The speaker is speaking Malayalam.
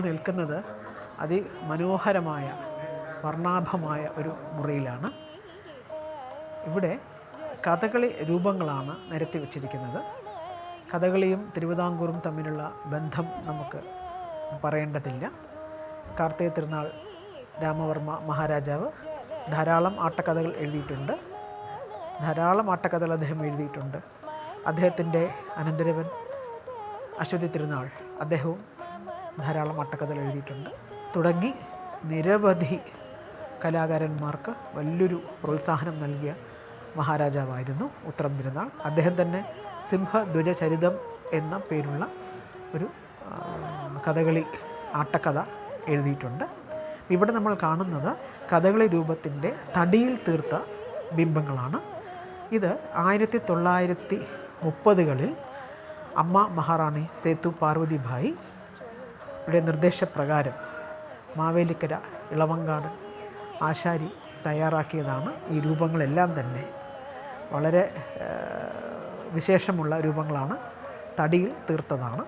നിൽക്കുന്നത് അതിമനോഹരമായ വർണാഭമായ ഒരു മുറിയിലാണ്. ഇവിടെ കഥകളി രൂപങ്ങളാണ് നിരത്തി വച്ചിരിക്കുന്നത്. കഥകളിയും തിരുവിതാംകൂറും തമ്മിലുള്ള ബന്ധം നമുക്ക് പറയേണ്ടതില്ല. കാർത്തിക തിരുനാൾ രാമവർമ്മ മഹാരാജാവ് ധാരാളം ആട്ടക്കഥകൾ എഴുതിയിട്ടുണ്ട്. ധാരാളം ആട്ടക്കഥകൾ അദ്ദേഹം എഴുതിയിട്ടുണ്ട്. അദ്ദേഹത്തിന്റെ അനന്തരവൻ അശ്വതി തിരുനാൾ അദ്ദേഹവും ധാരാളം അട്ടക്കഥകൾ എഴുതിയിട്ടുണ്ട്. തുടങ്ങി നിരവധി കലാകാരന്മാർക്ക് വലിയൊരു പ്രോത്സാഹനം നൽകിയ മഹാരാജാവായിരുന്നു ഉത്രം തിരുനാൾ. അദ്ദേഹം തന്നെ സിംഹധ്വജ ചരിതം എന്ന പേരുള്ള ഒരു കഥകളി ആട്ടക്കഥ എഴുതിയിട്ടുണ്ട്. ഇവിടെ നമ്മൾ കാണുന്നത് കഥകളി രൂപത്തിന്റെ തടിയിൽ തീർത്ത ബിംബങ്ങളാണ്. ഇത് ആയിരത്തി തൊള്ളായിരത്തി മുപ്പതുകളിൽ അമ്മ മഹാറാണി സേതു പാർവതിഭായി യുടെ നിർദ്ദേശപ്രകാരം മാവേലിക്കര ഇളവങ്കാട് ആശാരി തയ്യാറാക്കിയതാണ്. ഈ രൂപങ്ങളെല്ലാം തന്നെ വളരെ വിശേഷമുള്ള രൂപങ്ങളാണ് തടിയിൽ തീർത്തതാണ്.